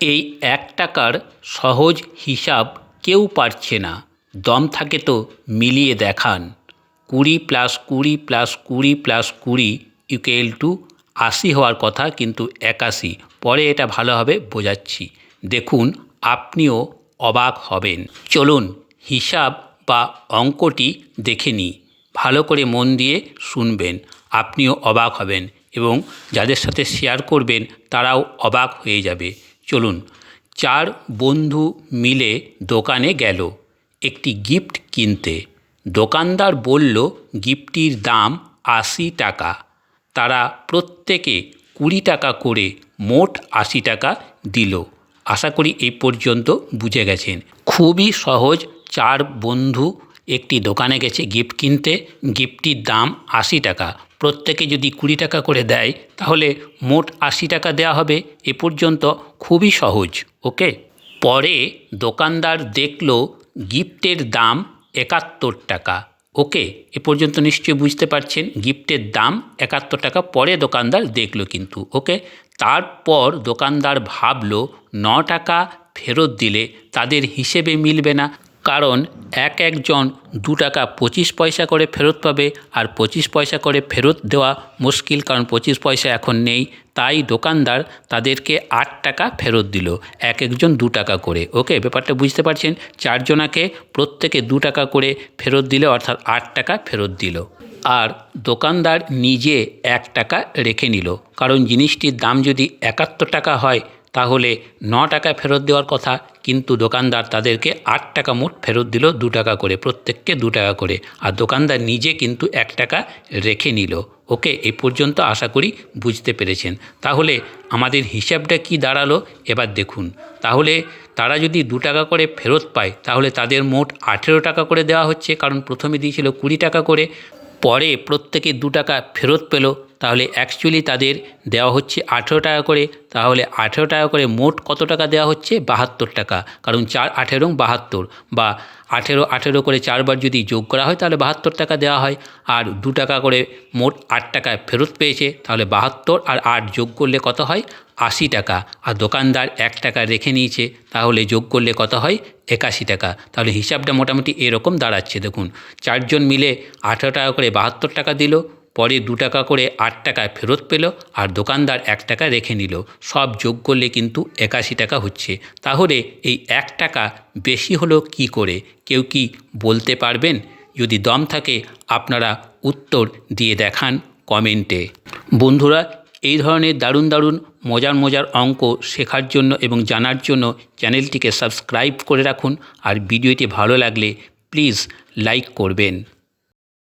এই এক টাকার সহজ হিসাব কেউ পারছে না। দম থাকে তো মিলিয়ে দেখান। কুড়ি প্লাস কুড়ি প্লাস কুড়ি প্লাস কুড়ি ইকুয়াল টু আশি হওয়ার কথা কিন্তু একাশি। পরে এটা ভালোভাবে বোঝাচ্ছি। দেখুন, আপনিও অবাক হবেন। চলুন, হিসাব বা অঙ্কটি দেখে নিই। ভালো করে মন দিয়ে শুনবেন, আপনিও অবাক হবেন এবং যাদের সাথে শেয়ার করবেন তারাও অবাক হয়ে যাবে। চলুন, চার বন্ধু মিলে দোকানে গেল একটি গিফট কিনতে। দোকানদার বলল, গিফটটির দাম আশি টাকা। তারা প্রত্যেকে কুড়ি টাকা করে মোট আশি টাকা দিল। আশা করি এই পর্যন্ত বুঝে গেছেন। খুবই সহজ, চার বন্ধু একটি দোকানে গেছে গিফট কিনতে। গিফটটির দাম আশি টাকা। প্রত্যেকে যদি কুড়ি টাকা করে দেয়, তাহলে মোট আশি টাকা দেওয়া হবে। এ পর্যন্ত খুবই সহজ ওকে পরে দোকানদার দেখল গিফটের দাম একাত্তর টাকা ওকে এ পর্যন্ত নিশ্চয়ই বুঝতে পারছেন, গিফটের দাম একাত্তর টাকা। পরে দোকানদার দেখল কিন্তু ওকে তারপর দোকানদার ভাবলো, ন টাকা ফেরত দিলে তাদের হিসেবে মিলবে না। কারণ এক একজন দু টাকা পঁচিশ পয়সা করে ফেরত পাবে আর পঁচিশ পয়সা করে ফেরত দেওয়া মুশকিল কারণ পঁচিশ পয়সা এখন নেই। তাই দোকানদার তাদেরকে আট টাকা ফেরত দিল, এক একজন দু টাকা করে। ওকে, ব্যাপারটা বুঝতে পারছেন? চারজনাকে প্রত্যেকে দু টাকা করে ফেরত দিল অর্থাৎ আট টাকা ফেরত দিল। আর দোকানদার নিজে এক টাকা রেখে নিল। কারণ জিনিসটির দাম যদি একাত্তর টাকা হয়, তাহলে ন টাকা ফেরত দেওয়ার কথা কিন্তু দোকানদার তাদেরকে আট টাকা মোট ফেরত দিল দু টাকা করে, প্রত্যেককে দু টাকা করে। আর দোকানদার নিজে কিন্তু এক টাকা রেখে নিল। ওকে এ পর্যন্ত আশা করি বুঝতে পেরেছেন। তাহলে আমাদের হিসাবটা কি দাঁড়াল? এবার দেখুন। তাহলে তারা যদি দু টাকা করে ফেরত পায়, তাহলে তাদের মোট আঠেরো টাকা করে দেওয়া হচ্ছে। কারণ প্রথমে দিয়েছিল কুড়ি টাকা করে, পরে প্রত্যেকে দু টাকা ফেরত পেল। তাহলে অ্যাকচুয়ালি তাদের দেওয়া হচ্ছে আঠেরো টাকা করে, তাহলে আঠেরো টাকা করে মোট কত টাকা দেওয়া হচ্ছে? বাহাত্তর টাকা। কারণ চার আঠেরো বাহাত্তর। বা আঠেরো আঠেরো করে চারবার যদি যোগ করা হয়, তাহলে বাহাত্তর টাকা দেওয়া হয়। আর দু টাকা করে মোট আট টাকা ফেরত পেয়েছে, তাহলে বাহাত্তর আর আট যোগ করলে কত হয়? আশি টাকা। আর দোকানদার এক টাকা রেখে নিয়েছে, তাহলে যোগ করলে কত হয়? একাশি টাকা। তাহলে হিসাবটা মোটামুটি এরকম দাঁড়াচ্ছে, দেখুন। চারজন মিলে আঠেরো টাকা করে বাহাত্তর টাকা দিল। পরে দু টাকা করে আট টাকা ফেরত পেল আর দোকানদার এক টাকা রেখে নিল। সব যোগ করলে কিন্তু একাশি টাকা হচ্ছে। তাহলে এই এক টাকা বেশি হলো কি করে? কেউ কি বলতে পারবেন? যদি দম থাকে, আপনারা উত্তর দিয়ে দেখান কমেন্টে। বন্ধুরা, এই ধরনের দারুণ দারুণ মজার মজার অঙ্ক শেখার জন্য এবং জানার জন্য চ্যানেলটিকে সাবস্ক্রাইব করে রাখুন আর ভিডিওটি ভালো লাগলে প্লিজ লাইক করবেন।